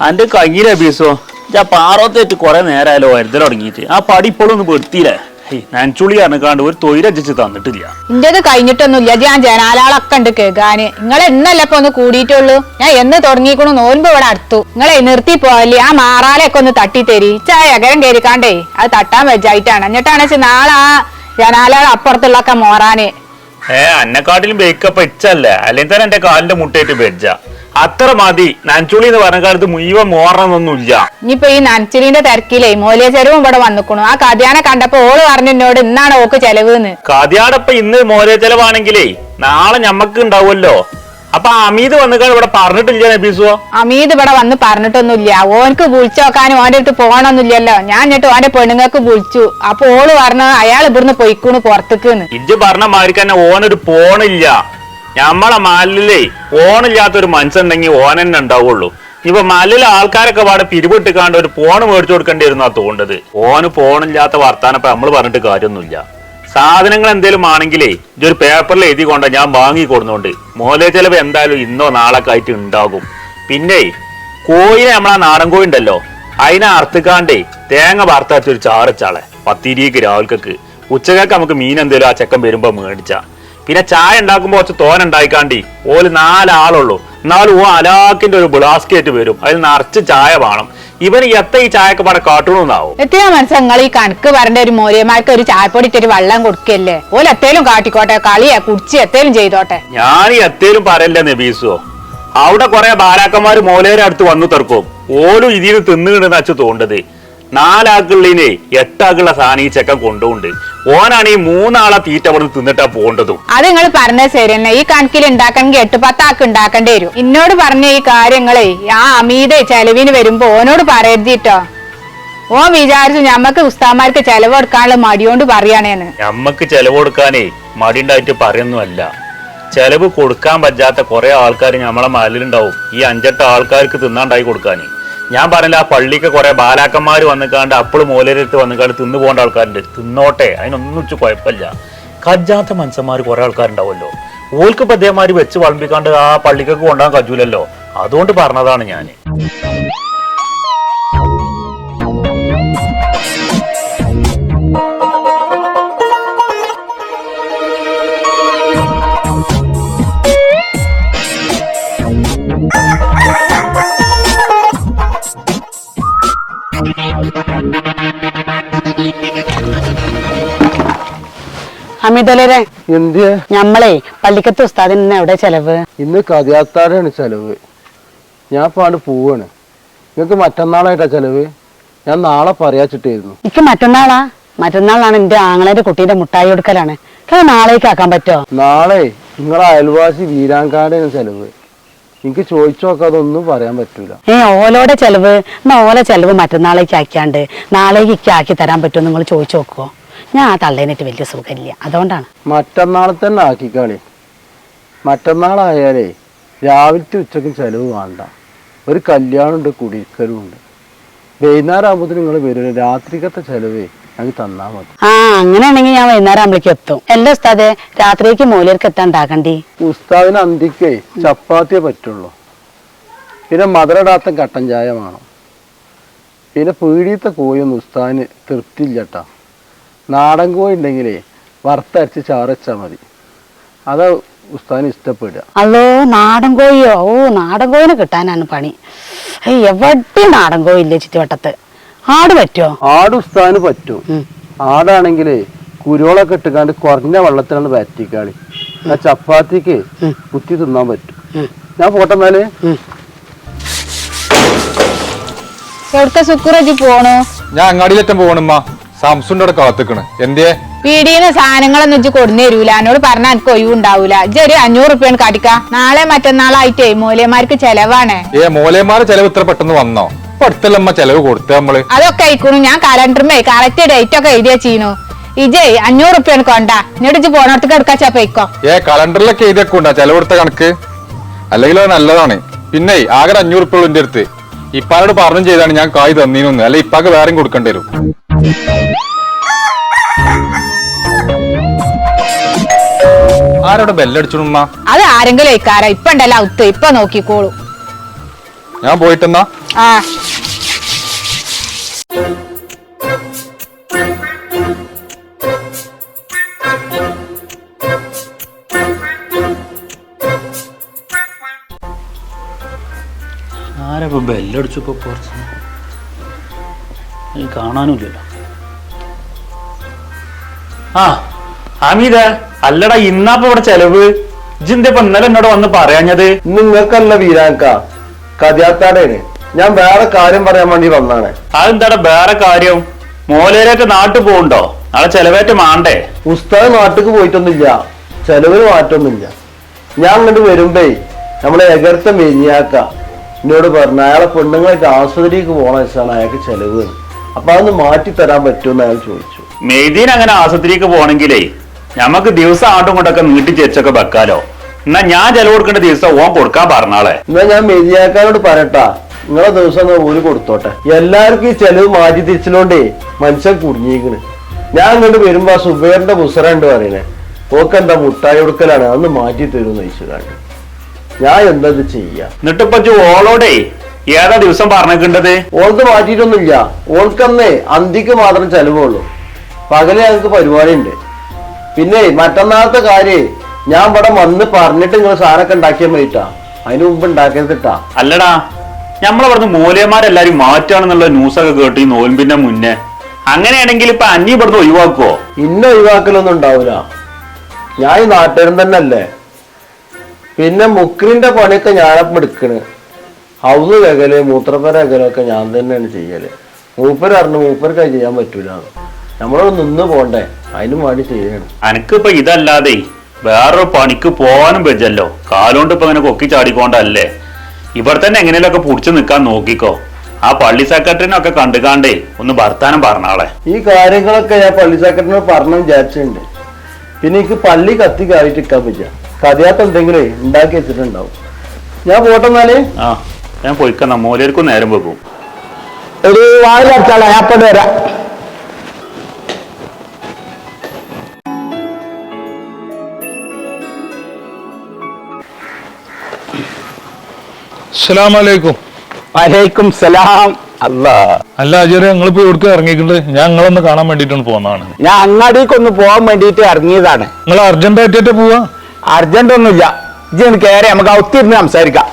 അന്റെ കയ്യിലെ ബീസോ ഞാൻ പാറത്തേറ്റ് കുറെ നേരമായാലോ വരുതൽ തുടങ്ങിയിട്ട് ആ പടി ഇപ്പോഴും ഒന്ന് പെടുത്തിയില്ലേ നനച്ചുളി കാണ്ട് ഒരു തൊഴിലജിച്ച് തന്നിട്ടില്ല. ഇന്റേത് കഴിഞ്ഞിട്ടൊന്നുമില്ല. ഇത് ഞാൻ ജനാലാളൊക്കെ ഉണ്ട് കേൾക്കാന് നിങ്ങൾ എന്നല്ല ഇപ്പൊ ഒന്ന് കൂടിയിട്ടുള്ളൂ? ഞാൻ എന്ന് തുടങ്ങിക്കണു നോൻപ് ഇവിടെ അടുത്തു. നിങ്ങളെ നിർത്തി പോയല്ലേ ആ മാറാലൊക്കെ ഒന്ന് തട്ടി തരി ചായ അകരം കയറിക്കാണ്ടേ അത് തട്ടാൻ വെച്ചായിട്ടാണ് എന്നിട്ടാണ് വെച്ചാൽ നാളെ ആ ജനാലാൾ അപ്പുറത്തുള്ളൊക്കെ മോറാന്. ഏ അന്നെക്കാട്ടിലും ബേക്കപ്പ് എച്ചല്ലേ അല്ലെങ്കിൽ തന്നെ എന്റെ കാലിന്റെ മുട്ടയിട്ട് ബെഡ്ജ. അത്ര മതി. നനച്ചുളി എന്ന് പറഞ്ഞ കാലത്ത് മുഴുവൻ മോറണമെന്നൊന്നുമില്ല ഇനിയിപ്പൊ ഈ നനച്ചിലിന്റെ തിരക്കിലേ മോലിയ ചെരുവും ഇവിടെ വന്നിക്കണു. ആ കഥയാനെ കണ്ടപ്പോ ഓൾ പറഞ്ഞു എന്നോട് ഇന്നാണ് ഓക്ക് ചെലവ് കഥയാടപ്പ ഇന്ന് മോലിയ ചെലവാണെങ്കിലേ നാളെ ഞമ്മക്ക് ഉണ്ടാവുമല്ലോ. അപ്പൊ അമീത് വന്നിക്കാണ് ഇവിടെ പറഞ്ഞിട്ടില്ല നബീസോ? അമീത് ഇവിടെ വന്ന് പറഞ്ഞിട്ടൊന്നുമില്ല. ഓനക്ക് വിളിച്ചു നോക്കാനും ഓന്റെ അടുത്ത് പോകണമെന്നില്ലല്ലോ ഞാൻ എന്നിട്ട് ഓന്റെ പെണ്ണുങ്ങൾക്ക് വിളിച്ചു. അപ്പൊ ഓൾ പറഞ്ഞ അയാൾ ഇവിടുന്ന് പൊയ്ക്കൂണ് പുറത്തേക്ക് ഇജ്ജ് പറഞ്ഞ മാതിരി തന്നെ ഓനൊരു പോണില്ല. ഞമ്മളെ മാലിലേ ഓണില്ലാത്തൊരു മനുഷ്യണ്ടെങ്കിൽ ഓൻ തന്നെ ഉണ്ടാവുള്ളൂ. ഇപ്പൊ മല്ലിലെ ആൾക്കാരൊക്കെ പാടെ പിരിവിട്ടിക്കാണ്ട് ഒരു ഫോണ് മേടിച്ചു കൊടുക്കേണ്ടി വരുന്നാ തോണ്ടത്. ഓന് ഫോണില്ലാത്ത വർത്താനപ്പോ നമ്മൾ പറഞ്ഞിട്ട് കാര്യമൊന്നുമില്ല. സാധനങ്ങൾ എന്തേലും ആണെങ്കിലേ ഇതൊരു പേപ്പറിൽ എഴുതി കൊണ്ട ഞാൻ വാങ്ങി കൊടുന്നോണ്ട്. മോലെ ചെലവ് എന്തായാലും ഇന്നോ നാളൊക്കെ ആയിട്ട് ഉണ്ടാകും. പിന്നെ കോയിനെ നമ്മളാ നാടൻ കോഴി ഉണ്ടല്ലോ അതിനെ അറുത്തുകാണ്ടേ തേങ്ങ വറുത്തരച്ച് ഒരു ചാറച്ചാളെ പത്തിരിക്ക് രാവിലേക്ക് ഉച്ചക്കൊക്കെ നമുക്ക് മീൻ എന്തേലും ആ ചെക്കൻ വരുമ്പോ മേടിച്ച. പിന്നെ ചായ ഉണ്ടാക്കുമ്പോൾ കുറച്ച് തോന ഉണ്ടായിക്കാണ്ടി. ഓൽ നാലാളുള്ളൂ. എന്നാലും ഓ അലാക്കിന്റെ ഒരു ബ്ലാസ്കേറ്റ് വരും. അതിൽ നിറച്ച് ചായ വേണം. ഇവന് എത്ര ഈ ചായക്ക് പാടെ കാട്ടണമെന്നാവും എത്തിയാ മനസ്സാ നിങ്ങൾ ഈ കണക്ക് പറഞ്ഞ ഒരു മോര്യമാർക്ക് ഒരു ചായപ്പൊടി ഇട്ടൊരു വെള്ളം കൊടുക്കല്ലേ? ഓൽ എത്തേലും കാട്ടിക്കോട്ടെ കളിയാ കുടിച്ച് എത്തേലും ചെയ്തോട്ടെ. ഞാൻ ഈ എത്തേലും പറയല്ലേ നബീസോ? അവിടെ കുറെ ബാലാക്കന്മാര് മോലേരെ അടുത്ത് വന്നു തീർക്കും. ഓലും ഇതിന് തിന്നുകിടുന്ന അച്ചു തോണ്ടത്. നാലാക്കുള്ളിനെ എട്ടാക്കുള്ള സാധനം ഈ ചെക്കൻ കൊണ്ടുപോണ്ട് ഓനാണ് ഈ മൂന്നാളെ തീറ്റ അവിടെ തിന്നിട്ടാ പോകേണ്ടതും. അത് നിങ്ങൾ പറഞ്ഞ ശരി തന്നെ. ഈ കണക്കിൽ ഉണ്ടാക്കണമെങ്കിൽ എട്ട് പത്താക്ക് ഉണ്ടാക്കേണ്ടി വരും. എന്നോട് പറഞ്ഞ ഈ കാര്യങ്ങളെ ആ അമീത ചെലവിന് വരുമ്പോ ഓനോട് പറയരുതിട്ടോ ഓൻ വിചാരിച്ചു ഞമ്മക്ക് ഉസ്താമാർക്ക് ചെലവ് കൊടുക്കാനുള്ള മടിയോണ്ട് പറയാണേന്ന്. ഞമ്മക്ക് ചെലവ് കൊടുക്കാനേ മടിണ്ടായിട്ട് പറയുന്നല്ല ചെലവ് കൊടുക്കാൻ പറ്റാത്ത കുറെ ആൾക്കാർ നമ്മളെ മലയിലുണ്ടാവും ഈ അഞ്ചെട്ട് ആൾക്കാർക്ക് തിന്നാണ്ടായി കൊടുക്കാൻ ഞാൻ പറഞ്ഞില്ല ആ പള്ളിക്ക് കുറെ ബാലാക്കന്മാര് വന്നിക്കാണ്ട് അപ്പൾ മൂലരത്ത് വന്നിക്കാണ്ട് തിന്നു പോകേണ്ട ആൾക്കാരുണ്ട്. തിന്നോട്ടെ അതിനൊന്നും വെച്ച് കുഴപ്പമില്ല. കജ്ജാത്ത മനുഷ്യന്മാർ കുറെ ആൾക്കാരുണ്ടാവുമല്ലോ. ഓൽക്ക് ഇപ്പൊ വെച്ച് വളമ്പിക്കാണ്ട് ആ പള്ളിക്കൊക്കെ കൊണ്ടുപോകാൻ കജൂലല്ലോ. അതുകൊണ്ട് പറഞ്ഞതാണ് ഞാൻ അമിതലരെ എന്ത്? ഞമ്മളെ പള്ളിക്കത്ത് ഉസ്താദിന് ഇന്ന് എവിടെ ചെലവ്? ഇന്ന് കഥയാത്താരാണ് ചെലവ്. ഞാൻ പാട് പോവാണ്. നിങ്ങൾക്ക് മറ്റന്നാളായിട്ടാ ചെലവ്? ഞാൻ നാളെ പറയാച്ചിട്ടായിരുന്നു. എനിക്ക് മറ്റന്നാളാ. മറ്റന്നാളാണ് എന്റെ ആങ്ങളേന്റെ കുട്ടീന്റെ മുട്ടായി കൊടുക്കലാണ്. നാളേക്ക് ആക്കാൻ പറ്റോ നാളെ നിങ്ങളെ അയൽവാസി വീരാങ്കാടാണ് ചെലവ്. എനിക്ക് ചോദിച്ചു നോക്കാം അതൊന്നും പറയാൻ പറ്റൂല. ഏ ഓലോടെ ചെലവ്. എന്നാ ഓല ചെലവ് മറ്റന്നാളേക്ക് ആക്കിയാണ്ട് നാളേക്ക് ആക്കി തരാൻ പറ്റുമോ നിങ്ങൾ ചോദിച്ചു നോക്കുവോ ഞാൻ ആ തള്ളേനിട്ട് വലിയ സുഖമില്ല. അതുകൊണ്ടാണ്. മറ്റന്നാളെ തന്നെ ആക്കിക്കാളി. മറ്റന്നാളായാലേ രാവിലത്തെ ഉച്ചക്കും ചെലവ് വേണ്ട. ഒരു കല്യാണമുണ്ട് കുടിക്കലുമുണ്ട് വൈകുന്നേരം നിങ്ങൾ വരും രാത്രിക്കത്തെ ചെലവേ ഞങ്ങൾക്ക് തന്നാൽ മതി. ആ അങ്ങനെയാണെങ്കിൽ ഞാൻ വൈകുന്നേരം ആകുമ്പോഴേക്ക് എത്തും. എല്ലാ ഉസ്താദെ രാത്രിക്ക് മൂലർക്ക് എത്താൻ ഉണ്ടാക്കണ്ടേ? ഉസ്താദിന് അന്തിക്കേ ചപ്പാത്തിയേ പറ്റുള്ളൂ. പിന്നെ മധുരടാത്ത കട്ടൻ ചായ വേണം. പിന്നെ പീടിയത്തെ കോയൊന്നും ഉസ്താദിന് തൃപ്തിയില്ലട്ടാ നാടൻ കോഴി ഉണ്ടെങ്കിലേ വറുത്തരച്ച് ചാറച്ചാൽ മതി. അതാ ഉസ്താദിന് ഇഷ്ടപ്പെടുക. അല്ലോ നാടൻ കോഴിയോ? ഓ നാടൻ കോഴിനെ കിട്ടാനാണ് പണി. ഏയ് എവിടെ നാടൻ കോഴി ഇല്ലേ ചുറ്റുവട്ടത്ത്? ആട് പറ്റുമോ ആട് ഉസ്താന് പറ്റും. ആടാണെങ്കിലേ കുരുവളൊക്കെ ഇട്ടുകാണ്ട് കുറഞ്ഞ വെള്ളത്തിലാണ് വരറ്റിക്കാളി ആ ചപ്പാത്തിക്ക് കുത്തി തിന്നാൻ പറ്റും. ഞാൻ പോട്ടെ എന്നാൽ? എവിടുത്തെ സുക്കുറേക്ക് പോണോ? ഞാൻ അങ്ങാടിയിലെറ്റം പോകണമ്മ സാംസുണ്ട് അവിടെ കാത്തിക്കണ്. എന്തേ പീടിയെന്ന് സാധനങ്ങളൊന്നും വെച്ച് കൊടുന്നു തരൂല. എന്നോട് പറഞ്ഞാൽ എനിക്ക് ഒഴിവുണ്ടാവൂല. ഇജ്ജ് ഒരു അഞ്ഞൂറ് റുപ്യാണ് കാട്ടിക്ക. നാളെ മറ്റന്നാളായിട്ടേ മൂല്യമാർക്ക് ചെലവാണ്. ഏ മോലേമാരെ ചെലവ് ഇത്ര പെട്ടെന്ന് വന്നോ? ഇപ്പൊ അടുത്തല്ലമ്മ ചെലവ് കൊടുത്ത നമ്മൾ. അതൊക്കെ അയക്കണു. ഞാൻ കലണ്ടറുമേ കറക്റ്റ് ഡേറ്റ് ഒക്കെ എഴുതിയ ചെയ്യുന്നു ഇജയ് അഞ്ഞൂറ് റുപ്യാണ് കൊണ്ട. എന്നിട്ട് ഇജ്ജ് പോണോടത്തേക്ക് എടുക്കാച്ചാ പോയിക്കോ ഏ കലണ്ടറിലൊക്കെ എഴുതിയൊക്കെ ഉണ്ടാ ചെലവ് കൊടുത്ത കണക്ക്. അല്ലെങ്കിൽ അത് നല്ലതാണ്. പിന്നെ ആകെ ഒരു അഞ്ഞൂറ് ഉറുപ്പ എന്റെ അടുത്ത്. ഇപ്പാരോട് പറഞ്ഞു ചെയ്താണ് ഞാൻ കായ് തന്നീനൊന്ന്. അല്ലെ ഇപ്പാക്ക് വേറെയും കൊടുക്കേണ്ടി വരും. ആരോട് ബെല്ലടിച്ചുമ്മ അത് ആരെങ്കിലും ഇക്കാരാ ഇപ്പൊ ഉണ്ടല്ലോ ഉത്ത്. ഇപ്പൊ നോക്കിക്കോളൂ. ഞാൻ പോയിട്ടെന്നാ? ആ. ആരപ്പോ ബെല്ലടിച്ചപ്പോ പുറത്ത് കാണാനുമില്ലല്ലോ. ആ അമീത അല്ലടാ ഇന്നാപ്പോ ഇവിടെ ചെലവ്? ഇജിന്റെ ഇപ്പൊ ഇന്നലെ എന്നോട് വന്ന് പറയാഞ്ഞത്? നിങ്ങൾക്കല്ല വീരാക്ക കഥയാത്താടേന് ഞാൻ വേറെ കാര്യം പറയാൻ വേണ്ടി വന്നാണ് അതെന്താടാ വേറെ കാര്യം? മോലേരൊക്കെ നാട്ടിൽ പോകണ്ടോ നാളെ ചെലവേറ്റ് മാണ്ടേ? പുസ്തകം നാട്ടിക്ക് പോയിട്ടൊന്നുമില്ല. ചെലവിന് മാറ്റൊന്നുമില്ല ഞാൻ അങ്ങോട്ട് വരുമ്പേ നമ്മളെ എകർത്ത മെരിയാക്ക എന്നോട് പറഞ്ഞു അയാളെ പെണ്ണുങ്ങളായിട്ട് ആസ്വദിക്ക് പോകണ വെച്ചാണ് അയാൾക്ക് ചെലവ്. അപ്പൊ അതൊന്ന് മാറ്റി തരാൻ പറ്റുമെന്ന് അയാൾ ചോദിച്ചു. മെയ്തീൻ അങ്ങനെ ആശുപത്രിക്ക് പോകണമെങ്കിലേ നമുക്ക് ദിവസം ആട്ടും കൊണ്ടൊക്കെ നീട്ടി ചേച്ചൊക്കെ വെക്കാലോ. എന്നാ ഞാൻ ചെലവ് കൊടുക്കേണ്ട ദിവസം ഓൻ കൊടുക്കാൻ പറഞ്ഞാളെ. എന്നാ ഞാൻ മെയ്തിയാക്കാരോട് പറയട്ടാ നിങ്ങളെ ദിവസം ഓൽ കൊടുത്തോട്ടെ? എല്ലാവർക്കും ഈ ചെലവ് മാറ്റി തിരിച്ചിലോണ്ടേ മനുഷ്യൻ കുടുങ്ങിയിരിക്കണ്. ഞാൻ അങ്ങോട്ട് വരുമ്പോ സുബേറിന്റെ ഉണ്ട് പറയണേ ഓക്കെന്താ മുട്ടായി കൊടുക്കലാണ് അന്ന് മാറ്റി തരുമെന്ന് ചോദിച്ചു ഞാൻ എന്താ ഇത് ചെയ്യാ? എന്നിട്ടിപ്പോ ഓളോടെ ഓളോടേ ഏതാ ദിവസം പറഞ്ഞേക്കേണ്ടത്? ഓൾക്ക് മാറ്റിയിട്ടൊന്നുമില്ല. ഓൾക്കന്നേ അന്തിക്ക് മാത്രം ചെലവുള്ളൂ. പകലെ ഞങ്ങൾക്ക് പരിപാടി ഉണ്ട് പിന്നെ മറ്റന്നാളത്തെ കാര്യേ ഞാൻ ഇവിടെ വന്ന് പറഞ്ഞിട്ട് നിങ്ങൾ സാധനമൊക്കെ ഉണ്ടാക്കിയാൽ മതിട്ടാ. അതിന് മുമ്പ് ഉണ്ടാക്കരുതിട്ടാ അല്ലടാ ഞമ്മളവിടുന്ന് മൂലയന്മാരെല്ലാരും മാറ്റാണെന്നുള്ള ന്യൂസൊക്കെ കേട്ട് കേട്ടി നോൽമ്പിന്റെ മുന്നേ. അങ്ങനെയാണെങ്കിൽ ഇപ്പൊ അന്നി ഇവിടുന്ന് ഒഴിവാക്കുവോ? ഇന്ന ഒഴിവാക്കലൊന്നും ഉണ്ടാവൂല. ഞാൻ ഈ നാട്ടുകാരൻ തന്നെ അല്ലേ പിന്നെ മുക്കിലിന്റെ പണിയൊക്കെ ഞാനപ്പം എടുക്കണ്. ഹൗസ് കകൽ മൂത്രപ്പര കകലൊക്കെ ഞാൻ തന്നെയാണ് ചെയ്യൽ. മൂപ്പര് അറിഞ്ഞു മൂപ്പർക്ക് അത് ചെയ്യാൻ പറ്റൂല നമ്മളോട് നിന്ന് പോണ്ടേ? അതിനും വേണ്ടി ചെയ്യണം. എനിക്കിപ്പോ ഇതല്ലാതെ വേറൊരു പണിക്ക് പോകാനും പറ്റല്ലോ കാലുകൊണ്ട് ഇപ്പൊ ഇങ്ങനെ കൊക്കി ചാടിക്കൊണ്ടല്ലേ. ഇവിടെ തന്നെ എങ്ങനെയൊക്കെ പുടിച്ചു നിൽക്കാൻ നോക്കിക്കോ. ആ പള്ളി സെക്രട്ടറിനൊക്കെ കണ്ടുകാണ്ടേ ഒന്ന് ഭർത്താനം പറഞ്ഞാളെ. ഈ കാര്യങ്ങളൊക്കെ ഞാൻ പള്ളി സെക്രട്ടറിനോട് പറഞ്ഞു വിചാരിച്ചിട്ടുണ്ട്. പിന്നെ എനിക്ക് പള്ളി കത്തി കയറിയിട്ട് നിൽക്കാൻ പറ്റില്ല. കഥയാത്ത എന്തെങ്കിലും ഉണ്ടാക്കി വെച്ചിട്ടുണ്ടാവും. ഞാൻ പോട്ടെന്നാൽ ആ ഞാൻ പോയിക്കന്ന. മോലേർക്കും നേരം വെക്കും. ഒരു വാതിലടച്ചാളാ ഞാൻ അപ്പം വരാം. അസ്സലാമലൈക്കും. വലൈക്കും സലാം. അല്ലാ അല്ല അജയരെ നിങ്ങളിപ്പോ എവിടേക്ക് ഇറങ്ങിയിട്ടുണ്ട് ഞാൻ നിങ്ങളൊന്ന് കാണാൻ വേണ്ടിയിട്ടാണ് പോകുന്നതാണ് ഞാൻ അങ്ങാടിക്കൊന്ന് പോകാൻ വേണ്ടിയിട്ട് ഇറങ്ങിയതാണ്. നിങ്ങൾ അർജന്റ് ആയിട്ടേ പോവാ? അർജന്റ് ഒന്നുമില്ല. ഇജ്ജ് കയറി നമുക്ക് ഒത്തിരുന്ന് സംസാരിക്കാം.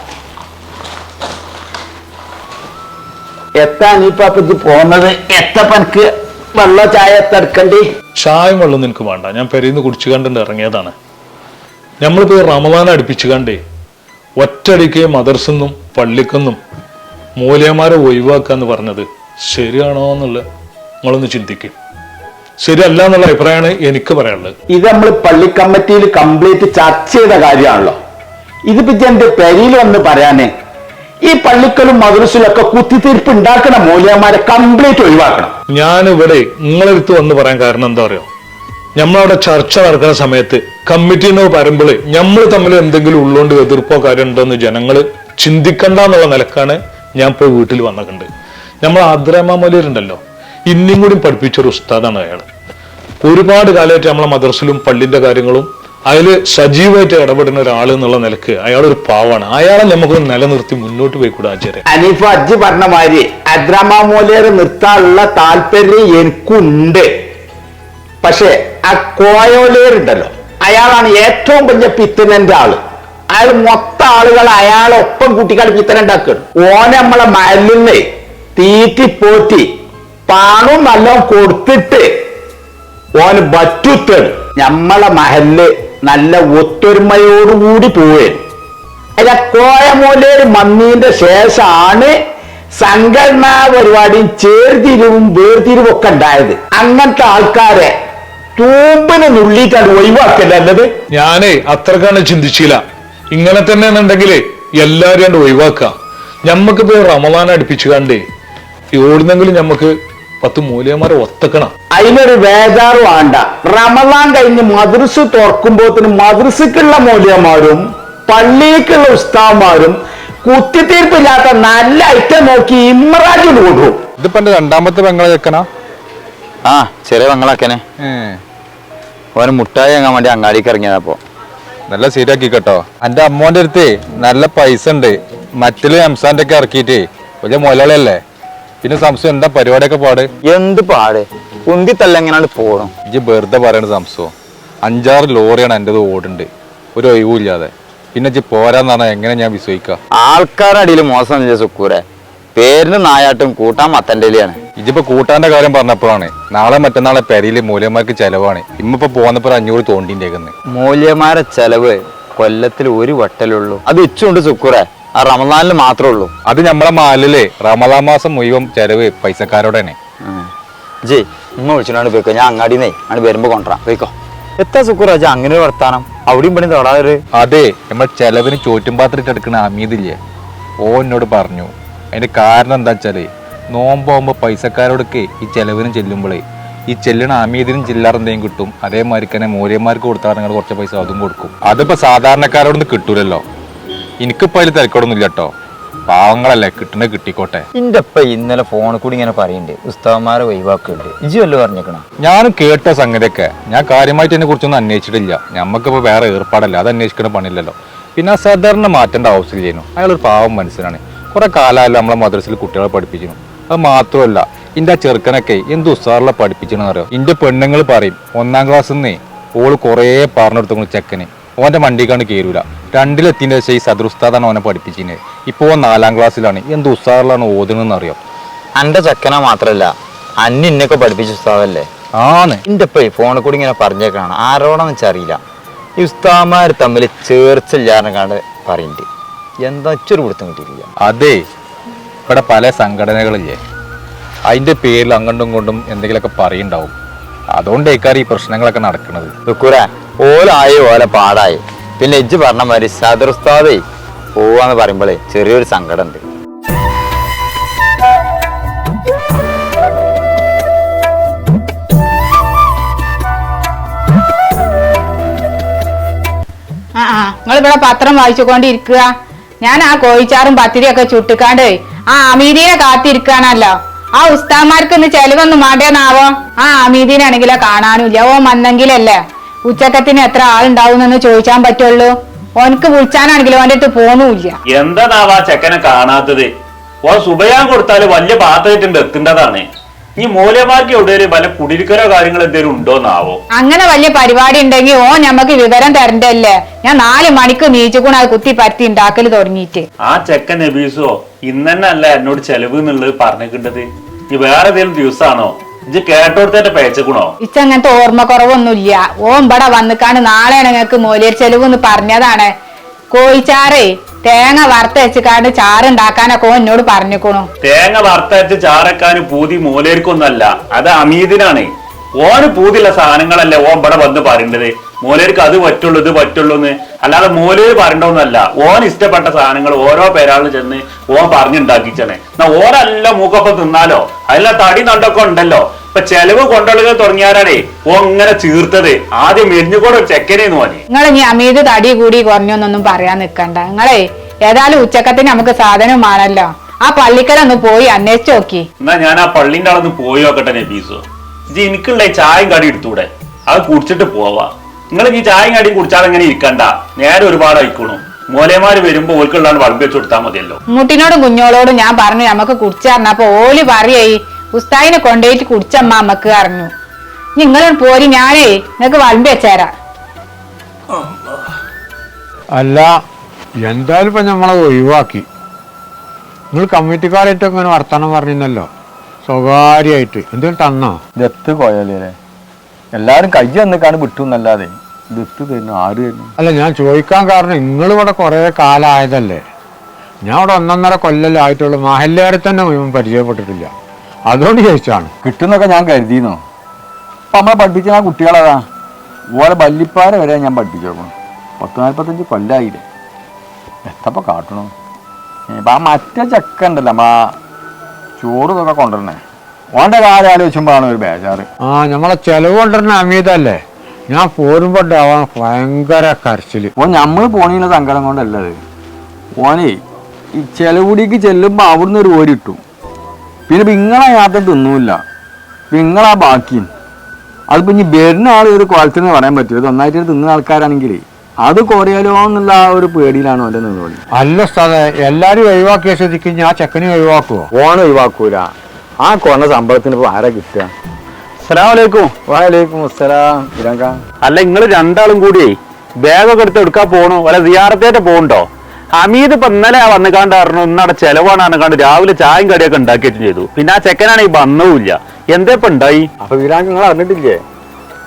എത്താ നീപ്പാ ഇത് പോന്നത്? എത്തപ്പനക്ക് വെള്ള ചായ എത്തടുക്കണ്ടി ചായം വെള്ളം നിനക്ക് വേണ്ട. ഞാൻ പെരയിന്ന് കുടിച്ചു കണ്ടിട്ട് ഇറങ്ങിയതാണ്. നമ്മളിപ്പോ റമദാൻ അടുപ്പിച്ചു കണ്ടേ ഒറ്റടിക്ക് മദർസെന്നും പള്ളിക്കെന്നും മൂലയന്മാരെ ഒഴിവാക്കാന്ന് പറഞ്ഞത് ശരിയാണോ എന്നുള്ള നിങ്ങളൊന്ന് ചിന്തിക്കും. ശരിയല്ല എന്നുള്ള അഭിപ്രായമാണ് എനിക്ക് പറയാനുള്ളത്. ഇത് നമ്മൾ പള്ളി കമ്മിറ്റിയിൽ കംപ്ലീറ്റ് ചർച്ച ചെയ്ത കാര്യമാണല്ലോ. ഇതിപ്പോ എന്റെ പെരിയിൽ വന്ന് പറയാനേ. ഈ പള്ളിക്കലും മദ്രസിലൊക്കെ കുത്തിത്തീർപ്പ് ഉണ്ടാക്കണ മൂല്യന്മാരെ കംപ്ലീറ്റ് ഒഴിവാക്കണം. ഞാൻ ഇവിടെ നിങ്ങളെടുത്ത് വന്ന് പറയാൻ കാരണം എന്താ പറയുക നമ്മളവിടെ ചർച്ച നടക്കുന്ന സമയത്ത് കമ്മിറ്റി എന്ന് പറയുമ്പോൾ നമ്മൾ തമ്മിൽ എന്തെങ്കിലും ഉള്ളോണ്ട് എതിർപ്പോ കാര്യം ഉണ്ടോന്ന് ജനങ്ങൾ ചിന്തിക്കണ്ട എന്നുള്ള നിലക്കാണ് ഞാൻ ഇപ്പോൾ വീട്ടിൽ വന്നിട്ടുണ്ട് നമ്മൾ ആദ്രമാമൂല്യരുണ്ടല്ലോ ഇനിയും കൂടി പഠിപ്പിച്ച ഒരു ഉസ്താദാണ് അയാൾ. ഒരുപാട് കാലമായിട്ട് നമ്മളെ മദർസിലും പള്ളിന്റെ കാര്യങ്ങളും അതിൽ സജീവമായിട്ട് ഇടപെടുന്ന ഒരാൾ എന്നുള്ള നിലയ്ക്ക് അയാൾ ഒരു പാവാണ്. അയാളെ നമുക്ക് നിലനിർത്തി മുന്നോട്ട് പോയി കൂടെ ആചാര്യ. അനീഫ് അജ്ജി പറഞ്ഞ മാതിരി അദ്രാമോലേറെ നിർത്താനുള്ള താല്പര്യം എനിക്കുണ്ട്. പക്ഷേ ആ കോയോലേറുണ്ടല്ലോ അയാളാണ് ഏറ്റവും വലിയ പിത്തനന്റെ ആൾ. അയാൾ മൊത്തം ആളുകൾ അയാളെ ഒപ്പം കൂട്ടിക്കാട് പിത്തനുണ്ടാക്കണം ഓനെ നമ്മളെ മലിനെ തീറ്റി പോറ്റി പണം നല്ല കൊടുത്തിട്ട് ഓന് ബറ്റുത്തണ് നമ്മളെ മഹൽ നല്ല ഒത്തൊരുമയോടുകൂടി പോവേ. അല്ല കോയമൂലയിൽ മന്നീന്റെ ശേഷമാണ് സംഘടനാ പരിപാടിയും ചേർതിരിവും വേർതിരിവും ഒക്കെ ഉണ്ടായത്. അങ്ങനത്തെ ആൾക്കാരെ തൂമ്പിന് നുള്ളിയിട്ടാണ് ഒഴിവാക്കല്ലേ അല്ലത് ഞാനേ അത്രക്കാണ് ചിന്തിച്ചില്ല. ഇങ്ങനെ തന്നെ എന്നുണ്ടെങ്കിലേ എല്ലാരും ഒഴിവാക്കാം ഞമ്മക്കിപ്പോ റമദാൻ അടുപ്പിച്ചു കണ്ടേ ഓടുന്നെങ്കിൽ ഞമ്മക്ക് പത്ത് മൂല്യന്മാരെ ഒത്തക്കണം. അതിനൊരു വേദാറ് വേണ്ട. റമദാൻ കഴിഞ്ഞ് മദ്രസ് തുറക്കുമ്പോത്തിന് മദ്രസക്കുള്ള മൂലയന്മാരും പള്ളിക്കുള്ള ഉസ്താവന്മാരും കുത്തിത്തീർപ്പില്ലാത്ത നല്ല ഐറ്റം നോക്കി ഇമ്രാജിന് കൊടുക്കും ഇതിപ്പോ എന്റെ രണ്ടാമത്തെ പെങ്ങളെ ചെക്കനാ? ആ ചെറിയ പെങ്ങളാക്കനെ ഓന് മുട്ടായി വാങ്ങാൻ വേണ്ടി അങ്ങാടിക്ക് ഇറങ്ങിയതാപ്പോ നല്ല ശരിയാക്കി കേട്ടോ എന്റെ അമ്മോന്റെ അടുത്ത് നല്ല പൈസ ഉണ്ട്. മറ്റിൽ ഹംസാന്റെ ഒക്കെ ഇറക്കിയിട്ട്. വലിയ മുതലാളിയല്ലേ? പിന്നെ സംശയം എന്താ പരിപാടിയൊക്കെ പാട്? എന്ത് പാട്? ഉന്തിത്തല്ല എങ്ങനെയാണ് പോകണം ഇജ്ജ് വെറുതെ പറയണ സംശയം. അഞ്ചാറ് ലോറിയാണ് എന്റെത് ഓടുണ്ട്. ഒരു ഒഴിവില്ലാതെ പിന്നെ ഇജ്ജ് പോരാന്ന് പറഞ്ഞാൽ എങ്ങനെ ഞാൻ വിശ്വസിക്കാം? ആൾക്കാരടിയിൽ മോശം ഇല്ല സുക്കൂരെ പേരിന് നായാട്ടും കൂട്ടാൻ മത്തന്റെലിയാണ്. ഇജിപ്പോ കൂട്ടാന്റെ കാര്യം പറഞ്ഞപ്പോഴാണ്. നാളെ മറ്റന്നാളെ പെരയിൽ മൂല്യന്മാർക്ക് ചെലവാണ്. ഇമ്മിപ്പോ പോന്നപ്പോ ഒരു അഞ്ഞൂറ് തോണ്ടിന്റെ മൂല്യമാരെ ചെലവ് കൊല്ലത്തിൽ ഒരു വട്ടലുള്ളൂ അത് ഇച്ചുണ്ട് സുക്കൂറെ. ആ റമദാനിൽ മാത്രമേ ഉള്ളൂ. അത് നമ്മളെ മാലിൽ റമദാൻ മാസം മുഴുവൻ ചെലവ് പൈസക്കാരോടാണ് ജി ഉമ്മ വിളിച്ചിട്ടാണ് പോയിക്കോ. ഞാൻ അങ്ങാടിന്നേ ആണ് വരുമ്പോ കൊണ്ടുവരാം. പോയിക്കോ. എത്ര സുക്കൂറ ജി അങ്ങനെ ഒരു വർത്താനം. അവിടെയും പണി തൊടാറ് അതെ നമ്മൾ ചെലവിന് ചോറ്റും പാത്രത്തിൽ എടുക്കുന്ന അമീതില്ലേ? ഓ എന്നോട് പറഞ്ഞു. അതിന്റെ കാരണം എന്താ വെച്ചാൽ നോമ്പാവുമ്പോ പൈസക്കാരോടൊക്കെ ഈ ചെലവിന് ചെല്ലുമ്പോഴേ ഈ ചെല്ലണ അമീതിനും ചില്ലറ എന്തെങ്കിലും കിട്ടും. അതേമാതിരി തന്നെ മൂല്യന്മാർക്ക് കൊടുത്താൽ നിങ്ങൾ കുറച്ച് പൈസ അതും കൊടുക്കും. അതിപ്പോ സാധാരണക്കാരോടൊന്നും കിട്ടൂലല്ലോ. എനിക്കിപ്പോ അതിൽ തിരക്കോടൊന്നും ഇല്ല കേട്ടോ പാവങ്ങളല്ലേ കിട്ടണ കിട്ടിക്കോട്ടെ. എന്റെ അപ്പ ഇന്നലെ ഫോണിൽ കൂടി ഇങ്ങനെ പറയുന്നുണ്ട് ഉസ്താവന്മാരെ ഒഴിവാക്കുന്നുണ്ട് ഇജി വല്ല പറഞ്ഞേക്കണ. ഞാനും കേട്ട സംഗതിയൊക്കെ ഞാൻ കാര്യമായിട്ട് എന്നെ കുറിച്ചൊന്നും അന്വേഷിച്ചിട്ടില്ല. ഞമ്മക്കിപ്പോ വേറെ ഏർപ്പാടല്ല അത് അന്വേഷിക്കണ പണിയില്ലല്ലോ. പിന്നെ സാധാരണ മാറ്റേണ്ട ആവശ്യമില്ലേനു? അയാൾ ഒരു പാവം മനസ്സിലാണ് കുറെ കാലമല്ല നമ്മളെ മദ്രസയിൽ കുട്ടികളെ പഠിപ്പിക്കുന്നു അത് മാത്രമല്ല ഇന്റെ ആ ചെറുക്കനൊക്കെ എന്ത് ഉസ്താറിലെ പഠിപ്പിച്ചെന്ന് അറിയോ? ഇന്റെ പെണ്ണുങ്ങൾ പറയും ഒന്നാം ക്ലാസ് നിന്ന് ഓൾ കുറേ പറഞ്ഞെടുത്തു ചെക്കന്. ഓന്റെ വണ്ടിക്കാണ് കയറൂല രണ്ടിലെത്തിന്റെ ശേഷം ഈ സദുസ്താദാണ് ഓനെ പഠിപ്പിച്ചിന്. ഇപ്പോൾ നാലാം ക്ലാസ്സിലാണ്. എന്ത് ഉസ്താദിലാണ് ഓതുന്നതെന്ന് അറിയാം എന്റെ ചക്കന മാത്രല്ല അന്നെ ഇന്നൊക്കെ പഠിപ്പിച്ച ഉസ്താദല്ലേ? ആണ്. എന്റെ ഇപ്പോൾ ഫോണിൽ കൂടി ഇങ്ങനെ പറഞ്ഞേക്കാണ്. ആരോടാന്ന് വെച്ചാൽ അറിയില്ല. ഈ ഉസ്താമാർ തമ്മിൽ ചേർച്ചില്ലാന്ന് കണ്ട് പറയുന്നുണ്ട് എന്താ ഇച്ചൊരു പിടുത്തം കിട്ടിയിട്ടില്ല. അതെ ഇവിടെ പല സംഘടനകളില്ലേ. അതിന്റെ പേരിൽ അങ്ങോട്ടും ഇങ്ങോട്ടും എന്തെങ്കിലുമൊക്കെ പറയുണ്ടാവും അതുകൊണ്ടേക്കാർ ഈ പ്രശ്നങ്ങളൊക്കെ നടക്കുന്നത് ദുക്കൂര ഓലായി ഓല പാടായി. പിന്നെ ഇജ്ജ് പറഞ്ഞ മാതിരി സദർ ഉസ്താദേ പോവാന്ന് പറയുമ്പോഴേ ചെറിയൊരു സങ്കടം ഉണ്ട് ആ ഇവിടെ പത്രം വായിച്ചുകൊണ്ടിരിക്കുക. ഞാൻ ആ കോഴിച്ചാറും പത്തിരിയൊക്കെ ചുട്ടിക്കാണ്ട് ആ അമീദീനെ കാത്തിരിക്കാണല്ലോ ആ ഉസ്താമാർക്ക് ഇന്ന് ചെലവൊന്നും മാണ്ടേന്നാവോ ആ അമീദീനാണെങ്കിലോ കാണാനുമില്ല ഓ വന്നെങ്കിലല്ലേ ഉച്ചക്കത്തിന് എത്ര ആളുണ്ടാവുന്നെന്ന് ചോദിച്ചാൻ പറ്റുള്ളൂ. ഓനക്ക് വിളിച്ചാനാണെങ്കിലും അവന്റെ അടുത്ത് പോണുമില്ല എന്താണാവാ ചെക്കനെ കാണാത്തത്? ഓ സുബയാൻ കൊടുത്താൽ വലിയ പാത്രമായിട്ടുണ്ട് എത്തേണ്ടതാണ് ഈ മൂലമാർക്ക് എവിടെ വല്ല കുടിരിക്കലോ കാര്യങ്ങൾ എന്തെങ്കിലും ഉണ്ടോന്നാവോ? അങ്ങനെ വലിയ പരിപാടി ഉണ്ടെങ്കിൽ ഓ ഞമ്മക്ക് വിവരം തരണ്ടല്ലേ ഞാൻ നാല് മണിക്ക് നീച്ചുകൂടെ അത് കുത്തി പരത്തി ഉണ്ടാക്കൽ തുടങ്ങിയിട്ട് ആ ചെക്കൻ നബീസോ ഇന്നല്ല എന്നോട് ചെലവ് എന്നുള്ളത് പറഞ്ഞിട്ടുണ്ടത് ഈ വേറെ ഏതെങ്കിലും ദിവസമാണോ ഇജ്ജ് കേട്ടോടത്തേന്റെ പേച്ചക്കണോ ഇച്ചങ്ങനത്തെ ഓർമ്മക്കുറവൊന്നുമില്ല. കുറവൊന്നുമില്ല ഇവിടെ വന്നിക്കാണ് നാളെയാണ് ഞങ്ങൾക്ക് മോലിയർ ചെലവ് എന്ന് പറഞ്ഞതാണ്. കോഴിച്ചാറേ തേങ്ങ വറുത്ത് വെച്ചിക്കാണ്ട് ചാറുണ്ടാക്കാനൊക്കെ ഓൻ എന്നോട് പറഞ്ഞിക്കണു. തേങ്ങ വറുത്തരച്ച് ചാറക്കാൻ പൂതി മോലേർക്കൊന്നല്ല അത് അമീദിനാണ്. ഓന് പൂതിയുള്ള സാധനങ്ങളല്ലേ ഓൻ ഇവിടെ വന്ന് പറയേണ്ടത്? മോലേർക്ക് അത് പറ്റുള്ളൂ ഇത് പറ്റുള്ളൂ എന്ന്. അല്ലാതെ മോലേർ പറയണ്ടോന്നല്ല ഓൻ ഇഷ്ടപ്പെട്ട സാധനങ്ങൾ ഓരോ പേരാളിൽ ചെന്ന് ഓൻ പറഞ്ഞുണ്ടാക്കിച്ചണേ എന്നാ ഓരല്ല മൂക്കൊപ്പം തിന്നാലോ? അതിലെ തടി നണ്ടൊക്കെ ഉണ്ടല്ലോ. ഇപ്പൊ ചെലവ് കൊണ്ടുള്ളത് തുടങ്ങിയാലേ ഓ ഇങ്ങനെ ചീർത്തത്. ആദ്യം മെരിഞ്ഞുകൂടെ ഒരു ചെക്കനേന്ന് പോനെ നിങ്ങൾ ഇനി അമീത് തടി കൂടി കുറഞ്ഞൊന്നൊന്നും പറയാൻ നിക്കണ്ട. നിങ്ങളെ ഏതായാലും ഉച്ചക്കത്തിന് നമുക്ക് സാധനമാണല്ലോ വേണല്ലോ ആ പള്ളിക്കലൊന്ന് പോയി അന്വേഷിച്ചു നോക്കി. എന്നാ ഞാൻ ആ പള്ളിന്റെ അവിടെ നിന്ന് പോയി നോക്കട്ടെ നബീസോ. ഇത് എനിക്കുള്ള ഈ ചായയും കടി എടുത്തൂടെ അത് കുടിച്ചിട്ട് പോവാ. നിങ്ങൾ ഈ ചായയും കടിയും കുടിച്ചാൽ അങ്ങനെ ഇരിക്കണ്ട. നേരെ ഒരുപാട് അയക്കണു മോലേമാര് വരുമ്പോ ഓൽക്കുള്ളതാണ് വളമ്പി വെച്ച് കൊടുത്താൽ മതിയല്ലോ. മുട്ടിനോടും കുഞ്ഞോളോടും ഞാൻ പറഞ്ഞു നമുക്ക് കുടിച്ചാർന്ന. അപ്പൊ ഓൽ പറയേ ഉസ്താദിനെ കൊണ്ടുപോയിട്ട് കുടിച്ചമ്മ അമ്മയ്ക്ക് അറിഞ്ഞു നിങ്ങളോട് പോരി ഞാനേ നിങ്ങക്ക് വളമ്പി വെച്ചേരാ. അല്ല എന്തായാലും ഇപ്പൊ നമ്മളെ ഒഴിവാക്കി. നിങ്ങൾ കമ്മിറ്റിക്കാരായിട്ട് അങ്ങനെ വർത്തമാനം പറഞ്ഞിരുന്നല്ലോ. സ്വകാര്യമായിട്ട്. എന്തെങ്കിലും തന്നോ? ദത്ത് എല്ലാരും കയ്യ വന്നിക്കാണ് വിട്ടു എന്നല്ലാതെ. ദത്ത് തരുന്നു ആര് തരുന്നു? അല്ല ഞാൻ ചോദിക്കാൻ കാരണം നിങ്ങൾ ഇവിടെ കുറേ കാലമായതല്ലേ. ഞാൻ ഇവിടെ ഒന്നൊന്നര കൊല്ലല്ലേ ആയിട്ടുള്ളൂ. മഹല്ലേരെ തന്നെ മുഴുവൻ പരിചയപ്പെട്ടിട്ടില്ല. അതുകൊണ്ട് ചോദിച്ചാണ്. കിട്ടുന്നൊക്കെ ഞാൻ കരുതിയിരുന്നു. അപ്പൊ നമ്മളെ പഠിപ്പിച്ച ആ കുട്ടികളതാ? ഓരോ ബല്ലിപ്പാരെ വരെ ഞാൻ പഠിപ്പിച്ചു നോക്കണം. പത്ത് നാൽപ്പത്തഞ്ച് കൊല്ലായില്ലേ. എത്തപ്പോ കാട്ടണം? ഇപ്പൊ ആ മറ്റേ ചക്ക ഉണ്ടല്ലോ ചോറ് ഇതൊക്കെ കൊണ്ടുവരണേ. ഓന്റെ കാര്യം ആലോചിക്കുമ്പോഴാണ് ഒരു ബേജാറ്. ആ നമ്മളെ ചെലവ് കൊണ്ടിരുന്ന അമീതല്ലേ? ഞാൻ പോരുമ്പോൾ അവൻ ഭയങ്കര കരച്ചിൽ ഓ നമ്മൾ പോണീന സങ്കടം കൊണ്ടല്ലത്. ഓനെ ഈ ചെലവുടിക്ക് ചെല്ലുമ്പോൾ അവിടുന്ന് ഒരു ഓരി ഇട്ടു പിന്നെ ഇങ്ങളെ യാത്ര തിന്നൂല്ല. നിങ്ങളാ ഇങ്ങളാ ബാക്കി അതിപ്പോ ഇനി വരുന്ന ആൾ ഒരു കുളത്തിൽ പറയാൻ പറ്റും. ഇത് ഒന്നായിട്ട് തിന്നുന്ന ആൾക്കാരാണെങ്കിൽ അത് കുറയാലോ എന്നുള്ള ആ ഒരു പേടിയിലാണ് അവന്റെ നിന്നോളി അല്ല സ്ഥലം എല്ലാരും ഒഴിവാക്കിയ സ്ഥിതിക്ക് ഞാൻ ചെക്കനെ ഒഴിവാക്കുവോ? ഓണം ഒഴിവാക്കൂല. ആ കുറഞ്ഞ സംഭവത്തിന് ഇപ്പൊ ആരാ കിട്ടുക? അസ്സലാമലൈക്കും വാലേക്കും അസ്സലാം. ഇരങ്ക അല്ല നിങ്ങൾ രണ്ടാളും കൂടി ബാഗൊക്കെ എടുത്ത് എടുക്കാൻ പോണോ? വല്ല സിയാറത്തേറ്റ് പോകണ്ടോ അമീദ് ഇപ്പൊ ഇന്നലെ വന്നുകാണ്ട് പറഞ്ഞു ഇന്നടെ ചെലവാണ് കണ്ട് രാവിലെ ചായയും കടിയൊക്കെ ഉണ്ടാക്കിയിട്ടും ചെയ്തു. പിന്നെ ആ ചെക്കനാണെങ്കിൽ വന്നവുമില്ല. എന്തേ ഇപ്പൊ ഉണ്ടായി അപ്പൊ വീരാങ്ക് നിങ്ങൾ അറിഞ്ഞിട്ടില്ലേ?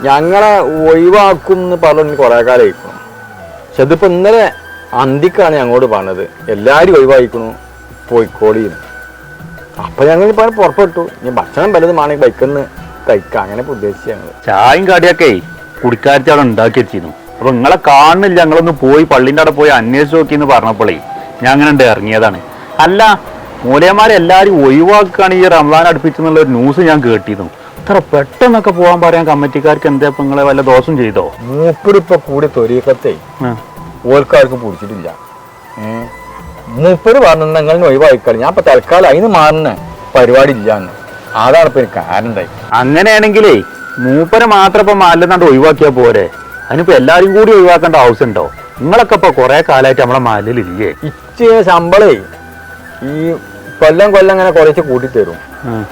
ഞങ്ങളെ ഒഴിവാക്കും എന്ന് പറഞ്ഞു കൊറേ കാലം പക്ഷെ അതിപ്പോൾ ഇന്നലെ അന്തിക്കാണ് ഞങ്ങളോട് പറഞ്ഞത്. എല്ലാവരും ഒഴിവായിക്കണു. പോയിക്കോളിന്ന് അപ്പൊ ഞങ്ങൾ ഇപ്പൊ പുറപ്പെട്ടു. ഇനി ഭക്ഷണം വലുതുമാണെങ്കിൽ ബൈക്കിന്ന് കഴിക്കാം. അങ്ങനെ ഉദ്ദേശിച്ചു ഞങ്ങൾ ചായയും കാടിയൊക്കെ കുടിക്കാരത്തി അവിടെ ഉണ്ടാക്കി വെച്ചിരുന്നു അപ്പൊ നിങ്ങളെ കാണുന്നില്ല. ഞങ്ങളൊന്ന് പോയി പള്ളിന്റെ അവിടെ പോയി അന്വേഷിച്ച് നോക്കി എന്ന് ഞാൻ അങ്ങനെ ഉണ്ട് ഇറങ്ങിയതാണ്. അല്ല മൂലയന്മാരെല്ലാവരും ഒഴിവാക്കുകയാണ് ഈ റംസാൻ അടുപ്പിച്ചെന്നുള്ള ഒരു ന്യൂസ് ഞാൻ കേട്ടിരുന്നു. ഇത്ര പെട്ടെന്നൊക്കെ പോകാൻ പറയാൻ കമ്മിറ്റിക്കാർക്ക് എന്താ ഇപ്പൊ നിങ്ങളെ വല്ല ദോഷം ചെയ്തോ? മൂപ്പരിപ്പൊ കൂടി തൊരീക്കത്തെ. ഓൽക്കാർക്ക് പിടിച്ചിട്ടില്ല മൂപ്പര് പറഞ്ഞു നിങ്ങൾ ഒഴിവാക്കാൻ ഞാൻ ഇപ്പൊ തൽക്കാലം അതിന് മാറുന്ന പരിപാടി ഇല്ലാന്ന് അതാണ് ഇപ്പൊ കാരണം ഉണ്ടായി അങ്ങനെയാണെങ്കിലേ മൂപ്പരെ മാത്രം ഇപ്പൊ മാലിന്നാണ്ട് ഒഴിവാക്കിയാ പോരെ. അതിനിപ്പോ എല്ലാരും കൂടി ഒഴിവാക്കേണ്ട ആവശ്യമുണ്ടോ? നിങ്ങളൊക്കെ ഇപ്പൊ കുറെ കാലമായിട്ട് നമ്മളെ മാലിലില്ലേ ഇച്ചിരി ശമ്പളേ ഈ കൊല്ലം കൊല്ലം അങ്ങനെ കുറച്ച് കൂട്ടി തരും.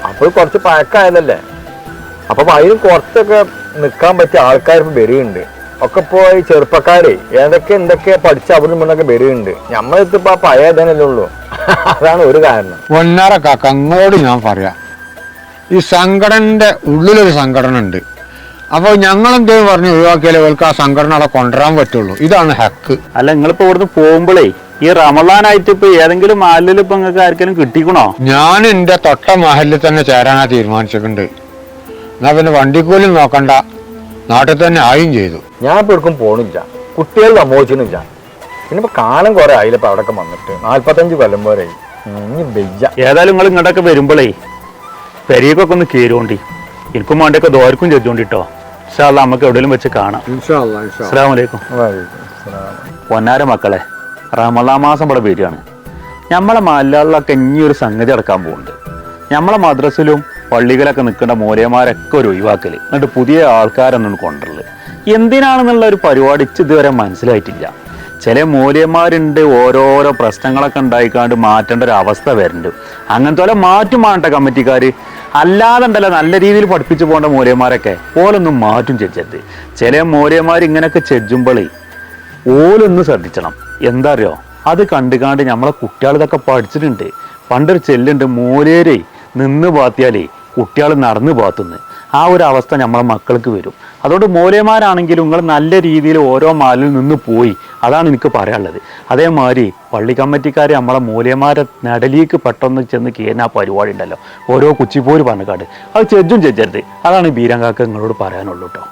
അപ്പോൾ കുറച്ച് പഴക്കായതല്ലേ? അപ്പൊ അതിന് കുറച്ചൊക്കെ നിൽക്കാൻ പറ്റിയ ആൾക്കാർ ഇപ്പൊ വരികയുണ്ട് ഒക്കെ ഇപ്പോ ഈ ചെറുപ്പക്കാരെ ഏതൊക്കെ എന്തൊക്കെ പഠിച്ച അവിടെ നിന്നൊക്കെ വരികയുണ്ട് നമ്മളെത്തിപ്പോ ആ പഴയ ഉള്ളൂ. അതാണ് ഒരു കാരണം. ഒന്നര കാക്ക അങ്ങോട്ട് ഞാൻ പറയാം. ഈ സംഘടനന്റെ ഉള്ളിലൊരു സംഘടന ഉണ്ട് അപ്പോൾ ഞങ്ങൾ എന്തേലും പറഞ്ഞു ഒഴിവാക്കിയാലേ അവർക്ക് ആ സംഘടന അവിടെ കൊണ്ടുവരാൻ പറ്റുള്ളൂ. ഇതാണ് ഹക്ക്. അല്ല നിങ്ങളിപ്പോ ഇവിടുന്ന് പോകുമ്പോഴേ ഈ റമളാനായിട്ട് ഇപ്പൊ ഏതെങ്കിലും മഹലിൽ ഇപ്പൊ നിങ്ങൾക്ക് ആർക്കെങ്കിലും കിട്ടിക്കണോ? ഞാൻ എന്റെ തൊട്ട മഹലിൽ തന്നെ ചേരാനാ തീരുമാനിച്ചിട്ടുണ്ട്. എന്നാ പിന്നെ വണ്ടിക്കൂലി നോക്കണ്ട. നാട്ടിൽ തന്നെ ആയും ചെയ്തു. ഞാൻ ഇപ്പൊ എടുക്കും പോണില്ല. കുട്ടികൾ സമ്മോചിക്കുന്നില്ല പിന്നെ ഇപ്പൊ കാലം കുറെ ആയില്ല ഇപ്പൊ അവിടെ വന്നിട്ട്. നാല്പത്തഞ്ച് കൊല്ലം ഇനി വെയ്യ ഏതായാലും നിങ്ങൾ ഇങ്ങോട്ടൊക്കെ വരുമ്പോഴേ പെരീക്കൊക്കെ ഒന്ന് കയറുകൊണ്ടി എനിക്കും വേണ്ടൊക്കെ ദോർക്കും ചെയ്തോണ്ടിട്ടോ. ഇൻഷാല്ല നമുക്ക് എവിടെയും വെച്ച് കാണാം. അസ്സാം വലൈക്കും പൊന്നാര മക്കളെ റമലാ മാസം ഇവിടെ വരികയാണ്. നമ്മളെ മലയാളിലൊക്കെ ഇനിയൊരു ഒരു സംഗതി അടക്കാൻ പോകുന്നുണ്ട് നമ്മളെ മദ്രസിലും പള്ളികളൊക്കെ നിൽക്കേണ്ട മോരേമാരൊക്കെ ഒരു ഒഴിവാക്കൽ. എന്നിട്ട് പുതിയ ആൾക്കാരൊന്നും കൊണ്ടുവരൽ. എന്തിനാണെന്നുള്ള ഒരു പരിപാടി ഇതുവരെ മനസ്സിലായിട്ടില്ല. ചില മൂല്യന്മാരുണ്ട് ഓരോരോ പ്രശ്നങ്ങളൊക്കെ ഉണ്ടായിക്കാണ്ട് മാറ്റേണ്ട ഒരു അവസ്ഥ വരുന്നുണ്ട്. അങ്ങനത്തെ പോലെ മാറ്റും കമ്മിറ്റിക്കാർ അല്ലാതെ നല്ല രീതിയിൽ പഠിപ്പിച്ചു പോകേണ്ട മൂല്യന്മാരൊക്കെ ഓലൊന്നും മാറ്റും ചെച്ചത് ചില മൂല്യന്മാർ ഇങ്ങനെയൊക്കെ ചെജ്ജുമ്പോളേ ഓലൊന്ന് ശ്രദ്ധിച്ചണം. എന്താ അറിയോ? അത് കണ്ടു കണ്ട് നമ്മളെ കുട്ടികൾ ഇതൊക്കെ പഠിച്ചിട്ടുണ്ട്. പണ്ടൊരു ചെല്ലുണ്ട് മൂലേരെ നിന്ന് പാത്തിയാലേ കുട്ടികൾ നടന്നു പോകത്തുന്നത് ആ ഒരു അവസ്ഥ നമ്മളെ മക്കൾക്ക് വരും. അതുകൊണ്ട് മൂലയന്മാരാണെങ്കിലും നിങ്ങൾ നല്ല രീതിയിൽ ഓരോ മാലിൽ നിന്ന് പോയി. അതാണ് എനിക്ക് പറയാനുള്ളത്. അതേമാതിരി പള്ളി കമ്മിറ്റിക്കാർ നമ്മളെ മൂലയന്മാരെ നടലിക്ക് പെട്ടെന്ന് ചെന്ന് കയറുന്ന ആ പരിപാടി ഉണ്ടല്ലോ. ഓരോ കുച്ചിപ്പോര് പറഞ്ഞക്കാട് അത് ചെജ്ജും ചെജ്ജരുത്. അതാണ് ബീരങ്കാക്ക് നിങ്ങളോട് പറയാനുള്ളൂ കേട്ടോ.